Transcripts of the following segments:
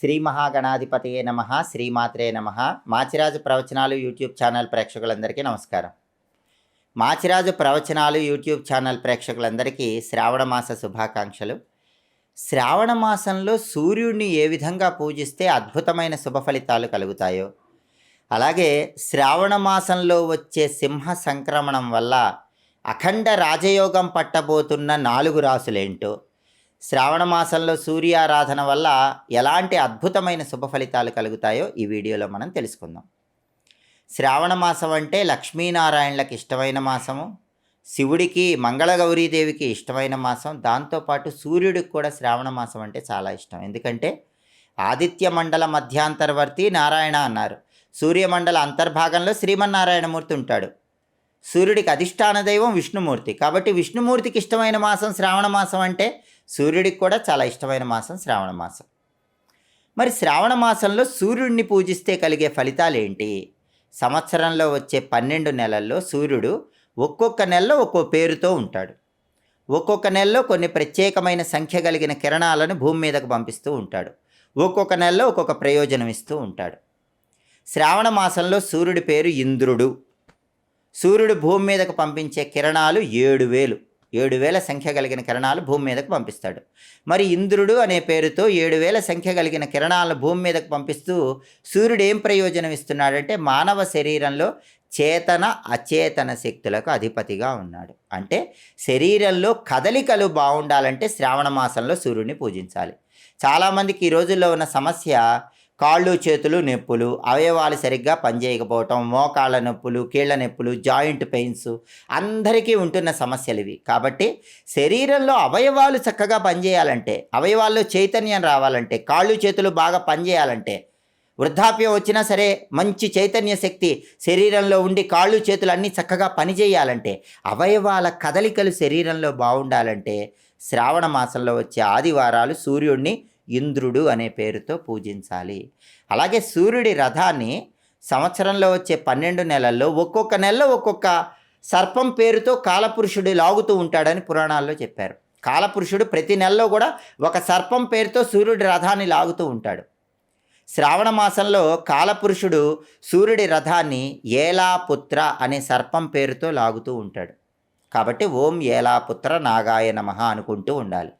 శ్రీ మహాగణాధిపతియే నమ శ్రీమాత్రే నమ. మాచిరాజు ప్రవచనాలు యూట్యూబ్ ఛానల్ ప్రేక్షకులందరికీ నమస్కారం. మాచిరాజు ప్రవచనాలు యూట్యూబ్ ఛానల్ ప్రేక్షకులందరికీ శ్రావణ మాస శుభాకాంక్షలు. శ్రావణ మాసంలో సూర్యుడిని ఏ విధంగా పూజిస్తే అద్భుతమైన శుభ ఫలితాలు కలుగుతాయో అలాగే శ్రావణ మాసంలో వచ్చే సింహ సంక్రమణం వల్ల అఖండ రాజయోగం పట్టబోతున్న నాలుగు రాసులేంటో శ్రావణ మాసంలో సూర్యారాధన వల్ల ఎలాంటి అద్భుతమైన శుభ ఫలితాలు కలుగుతాయో ఈ వీడియోలో మనం తెలుసుకుందాం. శ్రావణ మాసం అంటే లక్ష్మీనారాయణలకు ఇష్టమైన మాసము శివుడికి మంగళగౌరీదేవికి ఇష్టమైన మాసం దాంతోపాటు సూర్యుడికి కూడా శ్రావణ మాసం అంటే చాలా ఇష్టం. ఎందుకంటే ఆదిత్య మండల మధ్యాంతర్వర్తి నారాయణ అన్నారు. సూర్యమండల అంతర్భాగంలో శ్రీమన్నారాయణమూర్తి ఉంటాడు. సూర్యుడికి అధిష్టాన దైవం విష్ణుమూర్తి. కాబట్టి విష్ణుమూర్తికి ఇష్టమైన మాసం శ్రావణ మాసం అంటే సూర్యుడికి కూడా చాలా ఇష్టమైన మాసం శ్రావణ మాసం. మరి శ్రావణ మాసంలో సూర్యుడిని పూజిస్తే కలిగే ఫలితాలు ఏంటి సంవత్సరంలో వచ్చే పన్నెండు నెలల్లో సూర్యుడు ఒక్కొక్క నెలలో ఒక్కో పేరుతో ఉంటాడు. ఒక్కొక్క నెలలో కొన్ని ప్రత్యేకమైన సంఖ్య కలిగిన కిరణాలను భూమి మీదకు పంపిస్తూ ఉంటాడు. ఒక్కొక్క నెలలో ఒక్కొక్క ప్రయోజనం ఇస్తూ ఉంటాడు. శ్రావణ మాసంలో సూర్యుడి పేరు ఇంద్రుడు. సూర్యుడు భూమి మీదకు పంపించే కిరణాలు ఏడు వేలు. ఏడు వేల సంఖ్య కలిగిన కిరణాలు భూమి మీదకు పంపిస్తాడు. మరి ఇంద్రుడు అనే పేరుతో ఏడు వేల సంఖ్య కలిగిన కిరణాలను భూమి మీదకు పంపిస్తూ సూర్యుడు ఏం ప్రయోజనం ఇస్తున్నాడంటే మానవ శరీరంలో చేతన అచేతన శక్తులకు అధిపతిగా ఉన్నాడు. అంటే శరీరంలో కదలికలు బాగుండాలంటే శ్రావణ మాసంలో సూర్యుడిని పూజించాలి. చాలామందికి ఈ రోజుల్లో ఉన్న సమస్య కాళ్ళు చేతులు నొప్పులు అవయవాలు సరిగ్గా పనిచేయకపోవటం మోకాళ్ళ నొప్పులు కీళ్ళ నొప్పులు జాయింట్ పెయిన్స్ అందరికీ ఉంటున్న సమస్యలు ఇవి. కాబట్టి శరీరంలో అవయవాలు చక్కగా పనిచేయాలంటే అవయవాల్లో చైతన్యం రావాలంటే కాళ్ళు చేతులు బాగా పనిచేయాలంటే వృద్ధాప్యం వచ్చినా సరే మంచి చైతన్య శక్తి శరీరంలో ఉండి కాళ్ళు చేతులు అన్నీ చక్కగా పనిచేయాలంటే అవయవాల కదలికలు శరీరంలో బాగుండాలంటే శ్రావణ మాసంలో వచ్చే ఆదివారాలు సూర్యుడిని ఇంద్రుడు అనే పేరుతో పూజించాలి. అలాగే సూర్యుడి రథాన్ని సంవత్సరంలో వచ్చే పన్నెండు నెలల్లో ఒక్కొక్క నెలలో ఒక్కొక్క సర్పం పేరుతో కాలపురుషుడు లాగుతూ ఉంటాడని పురాణాల్లో చెప్పారు. కాలపురుషుడు ప్రతి నెలలో కూడా ఒక సర్పం పేరుతో సూర్యుడి రథాన్ని లాగుతూ ఉంటాడు. శ్రావణ మాసంలో కాలపురుషుడు సూర్యుడి రథాన్ని ఏలాపుత్ర అనే సర్పం పేరుతో లాగుతూ ఉంటాడు. కాబట్టి ఓం ఏలాపుత్ర నాగాయ నమ అనుకుంటూ ఉండాలి.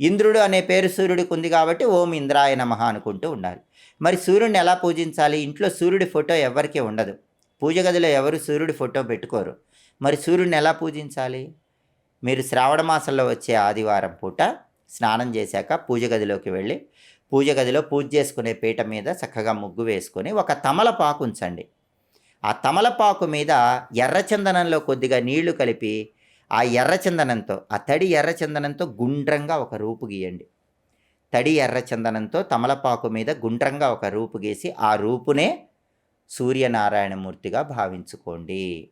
ఇంద్రుడు అనే పేరు సూర్యుడికి ఉంది కాబట్టి ఓం ఇంద్రాయ నమ అనుకుంటూ ఉండాలి. మరి సూర్యుడిని ఎలా పూజించాలి? ఇంట్లో సూర్యుడి ఫోటో ఎవరికీ ఉండదు. పూజ గదిలో ఎవరు సూర్యుడి ఫోటో పెట్టుకోరు. మరి సూర్యుడిని ఎలా పూజించాలి? మీరు శ్రావణ మాసంలో వచ్చే ఆదివారం పూట స్నానం చేశాక పూజ గదిలోకి వెళ్ళి పూజ గదిలో పూజ చేసుకునే పీట మీద చక్కగా ముగ్గు వేసుకొని ఒక తమలపాకు ఉంచండి. ఆ తమలపాకు మీద ఎర్రచందనంలో కొద్దిగా నీళ్ళు కలిపి ఆ ఎర్రచందనంతో ఆ తడి ఎర్రచందనంతో గుండ్రంగా ఒక రూపు గీయండి. తడి ఎర్రచందనంతో తమలపాకు మీద గుండ్రంగా ఒక రూపు గీసి ఆ రూపునే సూర్యనారాయణమూర్తిగా భావించుకోండి.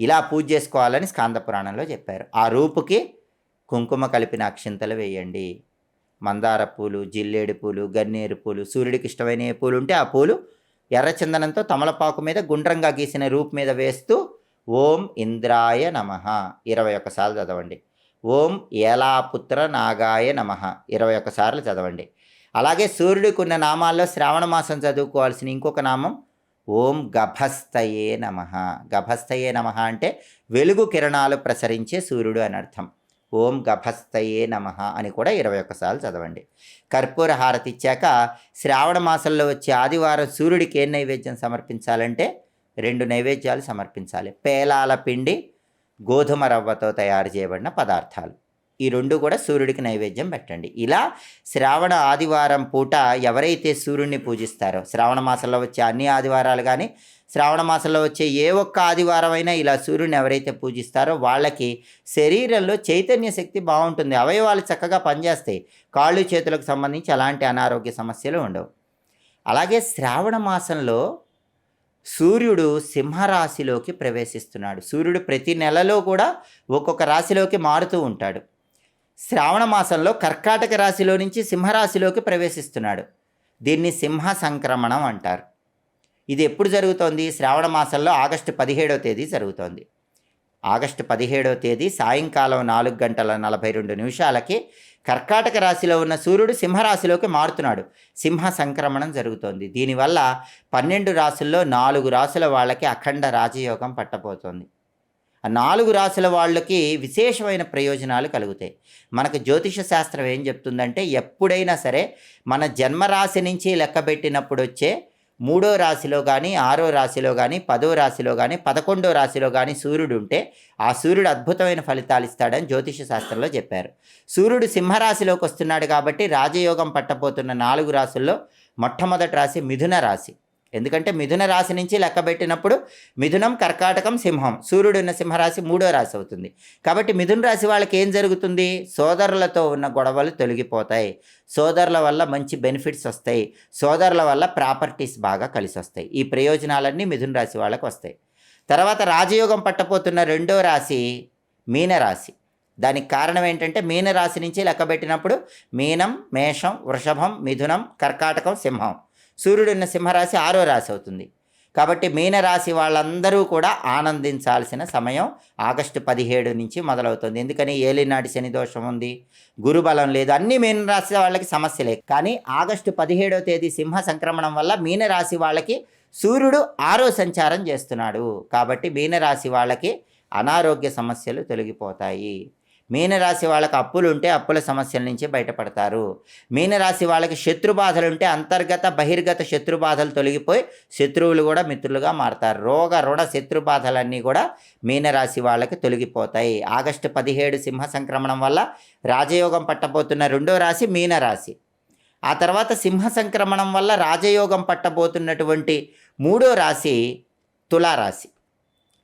ఇలా పూజ చేసుకోవాలని స్కాంద పురాణంలో చెప్పారు. ఆ రూపుకి కుంకుమ కలిపిన అక్షింతలు వేయండి. మందార పూలు జిల్లేడు పూలు గన్నేరు పూలు సూర్యుడికి ఇష్టమైన ఏ పూలు ఉంటే ఆ పూలు ఎర్రచందనంతో తమలపాకు మీద గుండ్రంగా గీసిన రూపు మీద వేస్తూ ఓం ఇంద్రాయ నమ. ఇరవై ఒక్కసార్లు చదవండి. ఓం ఏలాపుత్ర నాగాయ నమ. ఇరవై ఒక్కసార్లు చదవండి. అలాగే సూర్యుడికి ఉన్న నామాల్లో శ్రావణ మాసం చదువుకోవాల్సిన ఇంకొక నామం ఓం గభస్తయే నమ. గభస్తయే నమ అంటే వెలుగు కిరణాలు ప్రసరించే సూర్యుడు అని అర్థం. ఓం గభస్తయే నమ అని కూడా ఇరవై ఒక్కసార్లు చదవండి. కర్పూర హారతి ఇచ్చాక శ్రావణ మాసంలో వచ్చే ఆదివారం సూర్యుడికి ఏం నైవేద్యం సమర్పించాలంటే రెండు నైవేద్యాలు సమర్పించాలి. పేలాల పిండి గోధుమ రవ్వతో తయారు చేయబడిన పదార్థాలు. ఈ రెండు కూడా సూర్యుడికి నైవేద్యం పెట్టండి. ఇలా శ్రావణ ఆదివారం పూట ఎవరైతే సూర్యుడిని పూజిస్తారో శ్రావణ మాసంలో వచ్చే అన్ని ఆదివారాలు కానీ శ్రావణ మాసంలో వచ్చే ఏ ఒక్క ఆదివారం అయినా ఇలా సూర్యుని ఎవరైతే పూజిస్తారో వాళ్ళకి శరీరంలో చైతన్య శక్తి బాగుంటుంది. అవయవాలు చక్కగా పనిచేస్తాయి. కాళ్ళు చేతులకు సంబంధించి అలాంటి అనారోగ్య సమస్యలు ఉండవు. అలాగే శ్రావణ మాసంలో సూర్యుడు సింహరాశిలోకి ప్రవేశిస్తున్నాడు. సూర్యుడు ప్రతి నెలలో కూడా ఒక్కొక్క రాశిలోకి మారుతూ ఉంటాడు. శ్రావణ మాసంలో కర్కాటక రాశిలో నుంచి సింహరాశిలోకి ప్రవేశిస్తున్నాడు. దీన్ని సింహ సంక్రమణం అంటారు. ఇది ఎప్పుడు జరుగుతోంది? శ్రావణ మాసంలో ఆగస్టు పదిహేడవ తేదీ జరుగుతోంది. ఆగస్టు పదిహేడవ తేదీ సాయంకాలం నాలుగు గంటల నలభై రెండు నిమిషాలకి కర్కాటక రాశిలో ఉన్న సూర్యుడు సింహరాశిలోకి మారుతున్నాడు. సింహ సంక్రమణం జరుగుతోంది. దీనివల్ల పన్నెండు రాసుల్లో నాలుగు రాసుల వాళ్ళకి అఖండ రాజయోగం పట్టబోతోంది. ఆ నాలుగు రాసుల వాళ్ళకి విశేషమైన ప్రయోజనాలు కలుగుతాయి. మనకు జ్యోతిష శాస్త్రం ఏం చెప్తుందంటే ఎప్పుడైనా సరే మన జన్మరాశి నుంచి లెక్కబెట్టినప్పుడు వచ్చే మూడో రాశిలో కానీ ఆరో రాశిలో కానీ పదో రాశిలో కానీ పదకొండో రాశిలో కానీ సూర్యుడు ఉంటే ఆ సూర్యుడు అద్భుతమైన ఫలితాలు ఇస్తాడని జ్యోతిష శాస్త్రంలో చెప్పారు. సూర్యుడు సింహరాశిలోకి వస్తున్నాడు కాబట్టి రాజయోగం పట్టబోతున్న నాలుగు రాశుల్లో మొట్టమొదటి రాశి మిథున రాశి. ఎందుకంటే మిథున రాశి నుంచి లెక్క పెట్టినప్పుడు మిథునం కర్కాటకం సింహం. సూర్యుడు ఉన్న సింహరాశి మూడో రాశి అవుతుంది. కాబట్టి మిథున రాశి వాళ్ళకి ఏం జరుగుతుంది? సోదరులతో ఉన్న గొడవలు తొలగిపోతాయి. సోదరుల వల్ల మంచి బెనిఫిట్స్ వస్తాయి. సోదరుల వల్ల ప్రాపర్టీస్ బాగా కలిసి వస్తాయి. ఈ ప్రయోజనాలన్నీ మిథున రాశి వాళ్ళకి వస్తాయి. తర్వాత రాజయోగం పట్టపోతున్న రెండో రాశి మీనరాశి దానికి కారణం ఏంటంటే మీనరాశి నుంచి లెక్కబెట్టినప్పుడు మీనం మేషం వృషభం మిథునం కర్కాటకం సింహం. సూర్యుడు ఉన్న సింహరాశి ఆరో రాశి అవుతుంది. కాబట్టి మీనరాశి వాళ్ళందరూ కూడా ఆనందించాల్సిన సమయం ఆగస్టు పదిహేడు నుంచి మొదలవుతుంది. ఎందుకని? ఏలినాటి శని దోషం ఉంది. గురుబలం లేదు. అన్ని మీనరాశి వాళ్ళకి సమస్యలే కానీ ఆగస్టు పదిహేడవ తేదీ సింహ సంక్రమణం వల్ల మీనరాశి వాళ్ళకి సూర్యుడు ఆరో సంచారం చేస్తున్నాడు. కాబట్టి మీనరాశి వాళ్ళకి అనారోగ్య సమస్యలు తొలగిపోతాయి. మీనరాశి వాళ్ళకి అప్పులుంటే అప్పుల సమస్యల నుంచి బయటపడతారు. మీనరాశి వాళ్ళకి శత్రు అంతర్గత బహిర్గత శత్రు బాధలు తొలగిపోయి శత్రువులు కూడా మిత్రులుగా మారతారు. రోగ రుణ శత్రు బాధలన్నీ కూడా మీనరాశి వాళ్ళకి తొలగిపోతాయి. ఆగస్టు పదిహేడు సింహ సంక్రమణం వల్ల రాజయోగం పట్టబోతున్న రెండో రాశి మీనరాశి. ఆ తర్వాత సింహ సంక్రమణం వల్ల రాజయోగం పట్టబోతున్నటువంటి మూడో రాశి తులారాశి.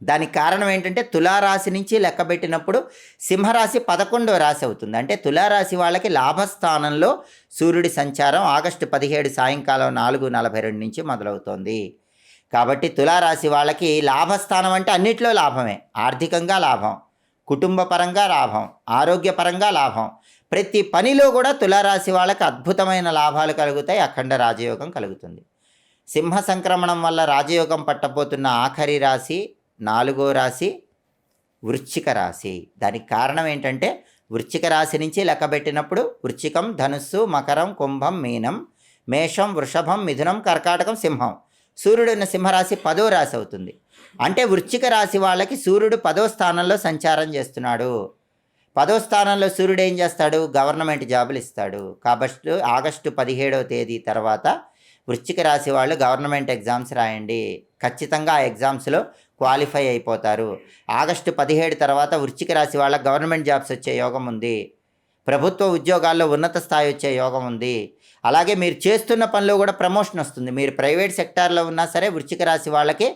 దానికి కారణం ఏంటంటే తులారాశి నుంచి లెక్కబెట్టినప్పుడు సింహరాశి పదకొండవ రాశి అవుతుంది. అంటే తులారాశి వాళ్ళకి లాభస్థానంలో సూర్యుడి సంచారం ఆగస్టు పదిహేడు సాయంకాలం నాలుగు నలభై రెండు నుంచి మొదలవుతోంది. కాబట్టి తులారాశి వాళ్ళకి లాభస్థానం అంటే అన్నిట్లో లాభమే. ఆర్థికంగా లాభం కుటుంబ పరంగా లాభం ఆరోగ్యపరంగా లాభం. ప్రతి పనిలో కూడా తులారాశి వాళ్ళకి అద్భుతమైన లాభాలు కలుగుతాయి. అఖండ రాజయోగం కలుగుతుంది. సింహ సంక్రమణం వల్ల రాజయోగం పట్టబోతున్న ఆఖరి రాశి నాలుగో రాశి వృశ్చిక రాశి. దానికి కారణం ఏంటంటే వృశ్చిక రాశి నుంచి లెక్కబెట్టినప్పుడు వృశ్చికం ధనుస్సు మకరం కుంభం మీనం మేషం వృషభం మిథునం కర్కాటకం సింహం. సూర్యుడు ఉన్న సింహరాశి పదో రాశి అవుతుంది. అంటే వృశ్చిక రాశి వాళ్ళకి సూర్యుడు పదో స్థానంలో సంచారం చేస్తున్నాడు. పదో స్థానంలో సూర్యుడు ఏం చేస్తాడు? గవర్నమెంట్ జాబులు ఇస్తాడు. కాబట్టి ఆగస్టు పదిహేడవ తేదీ తర్వాత వృశ్చిక రాశి వాళ్ళు గవర్నమెంట్ ఎగ్జామ్స్ రాయండి. ఖచ్చితంగా ఆ ఎగ్జామ్స్లో క్వాలిఫై అయిపోతారు. ఆగస్టు పదిహేడు తర్వాత వృశ్చిక రాశి వాళ్ళకి గవర్నమెంట్ జాబ్స్ వచ్చే యోగం ఉంది. ప్రభుత్వ ఉద్యోగాల్లో ఉన్నత స్థాయి వచ్చే యోగం ఉంది. అలాగే మీరు చేస్తున్న పనిలో కూడా ప్రమోషన్ వస్తుంది. మీరు ప్రైవేట్ సెక్టార్లో ఉన్నా సరే వృశ్చిక రాశి వాళ్ళకి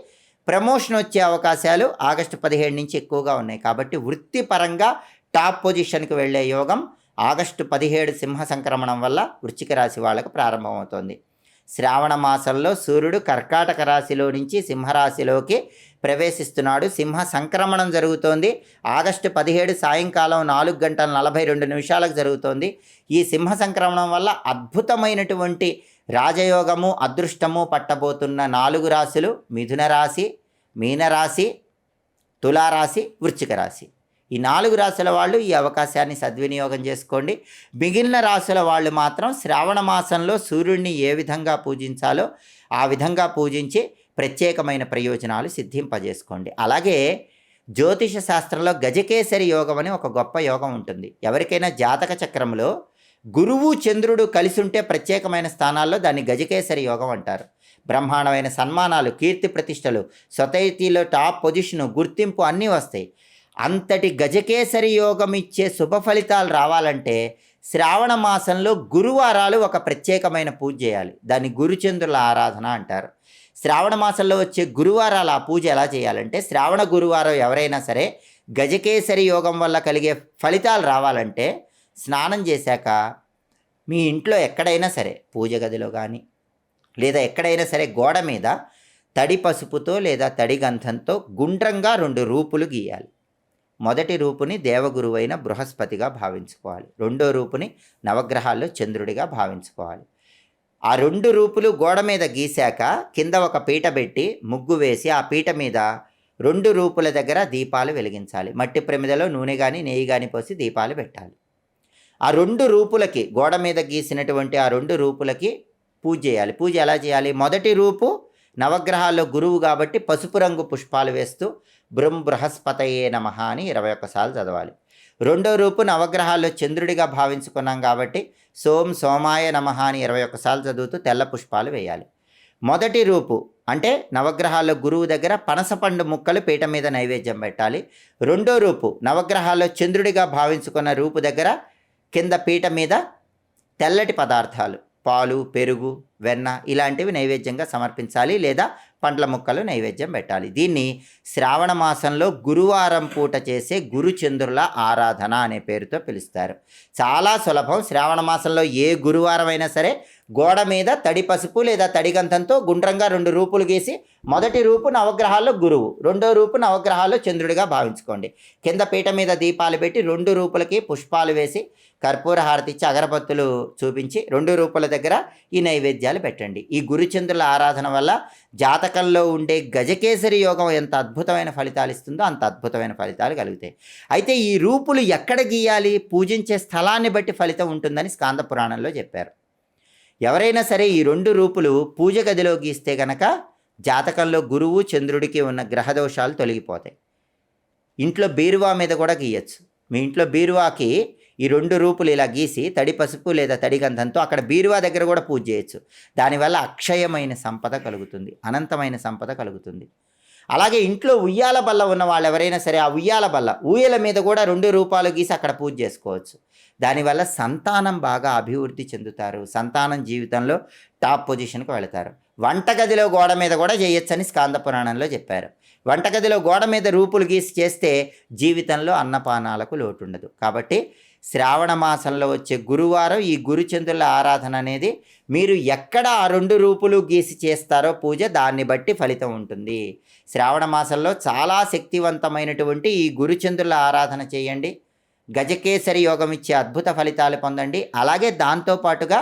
ప్రమోషన్ వచ్చే అవకాశాలు ఆగస్టు పదిహేడు నుంచి ఎక్కువగా ఉన్నాయి. కాబట్టి వృత్తిపరంగా టాప్ పొజిషన్కి వెళ్ళే యోగం ఆగస్టు పదిహేడు సింహ సంక్రమణం వల్ల వృశ్చిక రాశి వాళ్ళకు ప్రారంభమవుతోంది. శ్రావణ మాసంలో సూర్యుడు కర్కాటక రాశిలో నుంచి సింహరాశిలోకి ప్రవేశిస్తున్నాడు. సింహ సంక్రమణం జరుగుతోంది. ఆగస్టు పదిహేడు సాయంకాలం నాలుగు గంటల నలభై రెండు నిమిషాలకు జరుగుతోంది. ఈ సింహ సంక్రమణం వల్ల అద్భుతమైనటువంటి రాజయోగము అదృష్టము పట్టబోతున్న నాలుగు రాశులు మిథున రాశి మీనరాశి తులారాశి వృశ్చిక రాశి. ఈ నాలుగు రాశుల వాళ్ళు ఈ అవకాశాన్ని సద్వినియోగం చేసుకోండి. మిగిలిన రాశుల వాళ్ళు మాత్రం శ్రావణ మాసంలో సూర్యుడిని ఏ విధంగా పూజించాలో ఆ విధంగా పూజించి ప్రత్యేకమైన ప్రయోజనాలు సిద్ధింపజేసుకోండి. అలాగే జ్యోతిష శాస్త్రంలో గజకేసరి యోగం అని ఒక గొప్ప యోగం ఉంటుంది. ఎవరికైనా జాతక చక్రంలో గురువు చంద్రుడు కలిసి ఉంటే ప్రత్యేకమైన స్థానాల్లో దాన్ని గజకేసరి యోగం అంటారు. బ్రహ్మాండమైన సన్మానాలు కీర్తి ప్రతిష్టలు సొసైటీలో టాప్ పొజిషను గుర్తింపు అన్నీ వస్తాయి. అంతటి గజకేసరి యోగం ఇచ్చే శుభ ఫలితాలు రావాలంటే శ్రావణ మాసంలో గురువారాలు ఒక ప్రత్యేకమైన పూజ చేయాలి. దాన్ని గురుచంద్రుల ఆరాధన అంటారు. శ్రావణ మాసంలో వచ్చే గురువారాల ఆ పూజ ఎలా చేయాలంటే శ్రావణ గురువారం ఎవరైనా సరే గజకేసరి యోగం వల్ల కలిగే ఫలితాలు రావాలంటే స్నానం చేశాక మీ ఇంట్లో ఎక్కడైనా సరే పూజ గదిలో కానీ లేదా ఎక్కడైనా సరే గోడ మీద తడి పసుపుతో లేదా తడి గంధంతో గుండ్రంగా రెండు రూపులు గీయాలి. మొదటి రూపుని దేవగురువైన బృహస్పతిగా భావించుకోవాలి. రెండో రూపుని నవగ్రహాల్లో చంద్రుడిగా భావించుకోవాలి. ఆ రెండు రూపులు గోడ మీద గీశాక కింద ఒక పీట పెట్టి ముగ్గు వేసి ఆ పీట మీద రెండు రూపుల దగ్గర దీపాలు వెలిగించాలి. మట్టి ప్రమిదలో నూనె కానీ నెయ్యి కానీ పోసి దీపాలు పెట్టాలి. ఆ రెండు రూపులకి గోడ మీద గీసినటువంటి ఆ రెండు రూపులకి పూజ చేయాలి. పూజ ఎలా చేయాలి? మొదటి రూపు నవగ్రహాల్లో గురువు కాబట్టి పసుపు రంగు పుష్పాలు వేస్తూ బృం బృహస్పతయే నమ అని ఇరవై ఒక్కసార్లు చదవాలి. రెండో రూపు నవగ్రహాల్లో చంద్రుడిగా భావించుకున్నాం కాబట్టి సోం సోమాయ నమ అని ఇరవై ఒక్కసార్లు చదువుతూ తెల్ల పుష్పాలు వేయాలి. మొదటి రూపు అంటే నవగ్రహాల్లో గురువు దగ్గర పనసపండు ముక్కలు పీట మీద నైవేద్యం పెట్టాలి. రెండో రూపు నవగ్రహాల్లో చంద్రుడిగా భావించుకున్న రూపు దగ్గర కింద పీట మీద తెల్లటి పదార్థాలు పాలు పెరుగు వెన్న ఇలాంటివి నైవేద్యంగా సమర్పించాలి లేదా పండ్ల ముక్కలు నైవేద్యం పెట్టాలి. దీన్ని శ్రావణ మాసంలో గురువారం పూట చేసే గురుచంద్రుల ఆరాధన అనే పేరుతో పిలుస్తారు. చాలా సులభం. శ్రావణ మాసంలో ఏ గురువారం అయినా సరే గోడ మీద తడి పసుపు లేదా తడిగంతంతో గుండ్రంగా రెండు రూపులు గీసి మొదటి రూపు నవగ్రహాల్లో గురువు రెండో రూపు నవగ్రహాల్లో చంద్రుడిగా భావించుకోండి. కింద పీట మీద దీపాలు పెట్టి రెండు రూపులకి పుష్పాలు వేసి కర్పూర హారతి ఇచ్చి అగరబత్తులు చూపించి రెండు రూపుల దగ్గర ఈ నైవేద్యాలు పెట్టండి. ఈ గురుచంద్రుల ఆరాధన వల్ల జాతకంలో ఉండే గజకేసరి యోగం ఎంత అద్భుతమైన ఫలితాలు ఇస్తుందో అంత అద్భుతమైన ఫలితాలు కలుగుతాయి. అయితే ఈ రూపులు ఎక్కడ గీయాలి? పూజించే స్థలాన్ని బట్టి ఫలితం ఉంటుందని స్కాంద పురాణంలో చెప్పారు. ఎవరైనా సరే ఈ రెండు రూపులు పూజ గదిలో గీస్తే గనక జాతకంలో గురువు చంద్రుడికి ఉన్న గ్రహదోషాలు తొలగిపోతాయి. ఇంట్లో బీరువా మీద కూడా గీయచ్చు. మీ ఇంట్లో బీరువాకి ఈ రెండు రూపులు ఇలా గీసి తడి పసుపు లేదా తడి గంధంతో అక్కడ బీరువా దగ్గర కూడా పూజ చేయొచ్చు. దానివల్ల అక్షయమైన సంపద కలుగుతుంది అనంతమైన సంపద కలుగుతుంది. అలాగే ఇంట్లో ఉయ్యాల బల్ల ఉన్న వాళ్ళు ఎవరైనా సరే ఆ ఉయ్యాల బల్ల ఊయల మీద కూడా రెండు రూపాలు గీసి అక్కడ పూజ చేసుకోవచ్చు. దానివల్ల సంతానం బాగా అభివృద్ధి చెందుతారు. సంతానం జీవితంలో టాప్ పొజిషన్కి వెళతారు. వంటగదిలో గోడ మీద కూడా చేయొచ్చని స్కాంద పురాణంలో చెప్పారు. వంటగదిలో గోడ మీద రూపులు గీసి చేస్తే జీవితంలో అన్నపానాలకు లోటు ఉండదు కాబట్టి శ్రావణ మాసంలో వచ్చే గురువారం ఈ గురుచంద్రుల ఆరాధన అనేది మీరు ఎక్కడ ఆ రెండు రూపులు గీసి చేస్తారో పూజ దాన్ని బట్టి ఫలితం ఉంటుంది. శ్రావణ మాసంలో చాలా శక్తివంతమైనటువంటి ఈ గురుచంద్రుల ఆరాధన చేయండి. గజకేసరి యోగం ఇచ్చే అద్భుత ఫలితాలు పొందండి. అలాగే దాంతోపాటుగా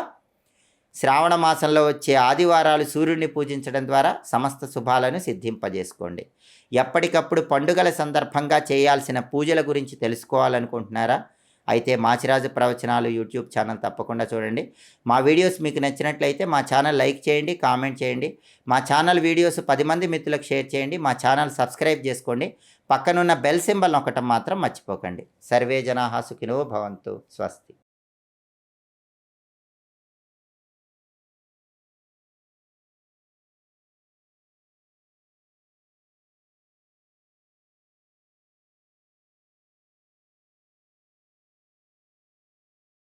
శ్రావణ మాసంలో వచ్చే ఆదివారాలు సూర్యుడిని పూజించడం ద్వారా సమస్త శుభాలను సిద్ధింపజేసుకోండి. ఎప్పటికప్పుడు పండుగల సందర్భంగా చేయాల్సిన పూజల గురించి తెలుసుకోవాలనుకుంటున్నారా? అయితే మాచిరాజు ప్రవచనాలు యూట్యూబ్ ఛానల్ తప్పకుండా చూడండి. మా వీడియోస్ మీకు నచ్చినట్లయితే మా ఛానల్ లైక్ చేయండి కామెంట్ చేయండి. మా ఛానల్ వీడియోస్ పది మంది మిత్రులకు షేర్ చేయండి. మా ఛానల్ సబ్స్క్రైబ్ చేసుకోండి. పక్కనున్న బెల్ సింబల్ ఒకటం మాత్రం మర్చిపోకండి. సర్వే జనాహా సుఖినో భవంతు. స్వస్తి.